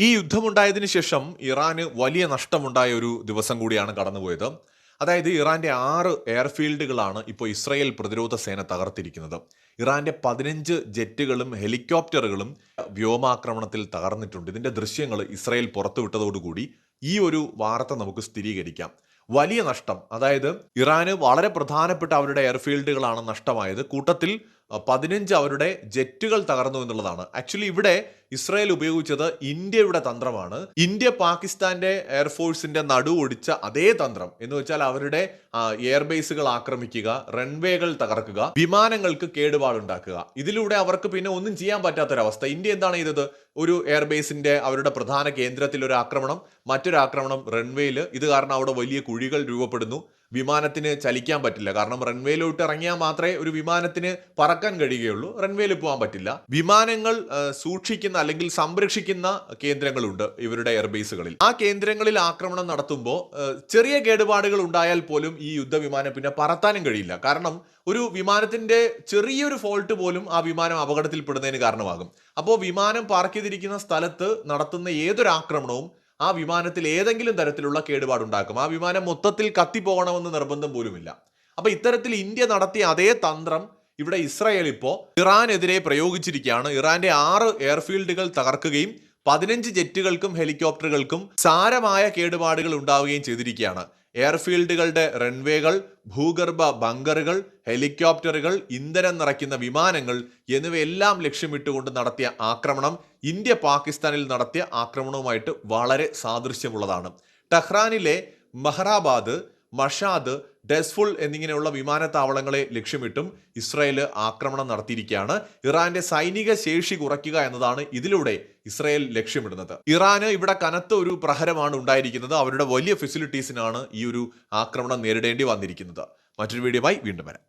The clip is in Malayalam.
ഈ യുദ്ധമുണ്ടായതിനു ശേഷം ഇറാന് വലിയ നഷ്ടമുണ്ടായ ഒരു ദിവസം കൂടിയാണ് കടന്നുപോയത്. അതായത് ഇറാന്റെ ആറ് എയർഫീൽഡുകളാണ് ഇപ്പോൾ ഇസ്രയേൽ പ്രതിരോധ സേന തകർത്തിരിക്കുന്നത്. ഇറാന്റെ പതിനഞ്ച് ജെറ്റുകളും ഹെലികോപ്റ്ററുകളും വ്യോമാക്രമണത്തിൽ തകർന്നിട്ടുണ്ട്. ഇതിന്റെ ദൃശ്യങ്ങൾ ഇസ്രയേൽ പുറത്തുവിട്ടതോടുകൂടി ഈ ഒരു വാർത്ത നമുക്ക് സ്ഥിരീകരിക്കാം. വലിയ നഷ്ടം. അതായത് ഇറാന് വളരെ പ്രധാനപ്പെട്ട അവരുടെ എയർഫീൽഡുകളാണ് നഷ്ടമായത്. കൂട്ടത്തിൽ പതിനഞ്ച് അവരുടെ ജെറ്റുകൾ തകർന്നു എന്നുള്ളതാണ്. ആക്ച്വലി ഇവിടെ ഇസ്രായേൽ ഉപയോഗിച്ചത് ഇന്ത്യയുടെ തന്ത്രമാണ്. ഇന്ത്യ പാകിസ്ഥാന്റെ എയർഫോഴ്സിന്റെ നടു ഒടിച്ച അതേ തന്ത്രം. എന്ന് വെച്ചാൽ അവരുടെ എയർബേസുകൾ ആക്രമിക്കുക റൺവേകൾ തകർക്കുക വിമാനങ്ങൾക്ക് കേടുപാടുണ്ടാക്കുക. ഇതിലൂടെ അവർക്ക് പിന്നെ ഒന്നും ചെയ്യാൻ പറ്റാത്തൊരവസ്ഥ. ഇന്ത്യ എന്താണ് ചെയ്തത്? ഒരു എയർബേസിന്റെ അവരുടെ പ്രധാന കേന്ദ്രത്തിൽ ഒരു ആക്രമണം മറ്റൊരു ആക്രമണം റൺവേയിൽ ഇത് കാരണം അവിടെ വലിയ കുഴികൾ രൂപപ്പെടുന്നു. വിമാനത്തിന് ചലിക്കാൻ പറ്റില്ല. കാരണം റൺവേയിലോട്ട് ഇറങ്ങിയാൽ മാത്രമേ ഒരു വിമാനത്തിന് പറക്കാൻ കഴിയുകയുള്ളൂ. റൺവേയിൽ പോകാൻ പറ്റില്ല. വിമാനങ്ങൾ സൂക്ഷിക്കുന്ന അല്ലെങ്കിൽ സംരക്ഷിക്കുന്ന കേന്ദ്രങ്ങളുണ്ട് ഇവരുടെ എയർബേസുകളിൽ. ആ കേന്ദ്രങ്ങളിൽ ആക്രമണം നടത്തുമ്പോൾ ചെറിയ കേടുപാടുകൾ ഉണ്ടായാൽ പോലും ഈ യുദ്ധവിമാനം പിന്നെ പറത്താനും കഴിയില്ല. കാരണം ഒരു വിമാനത്തിന്റെ ചെറിയൊരു ഫോൾട്ട് പോലും ആ വിമാനം അപകടത്തിൽപ്പെടുന്നതിന് കാരണമാകും. അപ്പോൾ വിമാനം പാർക്ക് ചെയ്തിരിക്കുന്ന സ്ഥലത്ത് നടത്തുന്ന ഏതൊരു ആക്രമണവും ആ വിമാനത്തിൽ ഏതെങ്കിലും തരത്തിലുള്ള കേടുപാടുണ്ടാക്കും. ആ വിമാനം മൊത്തത്തിൽ കത്തിപ്പോകണമെന്ന് നിർബന്ധം പോലുമില്ല. അപ്പൊ ഇത്തരത്തിൽ ഇന്ത്യ നടത്തിയ അതേ തന്ത്രം ഇവിടെ ഇസ്രായേൽ ഇപ്പോൾ ഇറാനെതിരെ പ്രയോഗിച്ചിരിക്കുകയാണ്. ഇറാന്റെ ആറ് എയർഫീൽഡുകൾ തകർക്കുകയും പതിനഞ്ച് ജെറ്റുകൾക്കും ഹെലികോപ്റ്ററുകൾക്കും സാരമായ കേടുപാടുകൾ ഉണ്ടാവുകയും ചെയ്തിരിക്കുകയാണ്. എയർഫീൽഡുകളുടെ റൺവേകൾ ഭൂഗർഭ ബങ്കറുകൾ ഹെലികോപ്റ്ററുകൾ ഇന്ധനം നിറയ്ക്കുന്ന വിമാനങ്ങൾ എന്നിവയെല്ലാം ലക്ഷ്യമിട്ടുകൊണ്ട് നടത്തിയ ആക്രമണം ഇന്ത്യ പാകിസ്ഥാനിൽ നടത്തിയ ആക്രമണവുമായിട്ട് വളരെ സാദൃശ്യമുള്ളതാണ്. ടെഹ്റാനിലെ മഹ്റാബാദ് മഷാദ് ഡെസ്ഫുൾ എന്നിങ്ങനെയുള്ള വിമാനത്താവളങ്ങളെ ലക്ഷ്യമിട്ടും ഇസ്രായേൽ ആക്രമണം നടത്തിയിരിക്കുകയാണ്. ഇറാന്റെ സൈനിക ശേഷി കുറയ്ക്കുക എന്നതാണ് ഇതിലൂടെ ഇസ്രായേൽ ലക്ഷ്യമിടുന്നത്. ഇറാന് ഇവിടെ കനത്ത ഒരു പ്രഹരമാണ് ഉണ്ടായിരിക്കുന്നത്. അവരുടെ വലിയ ഫെസിലിറ്റീസിനാണ് ഈ ഒരു ആക്രമണം നേരിടേണ്ടി വന്നിരിക്കുന്നത്. മറ്റൊരു വീഡിയോയുമായി വീണ്ടും വരാം.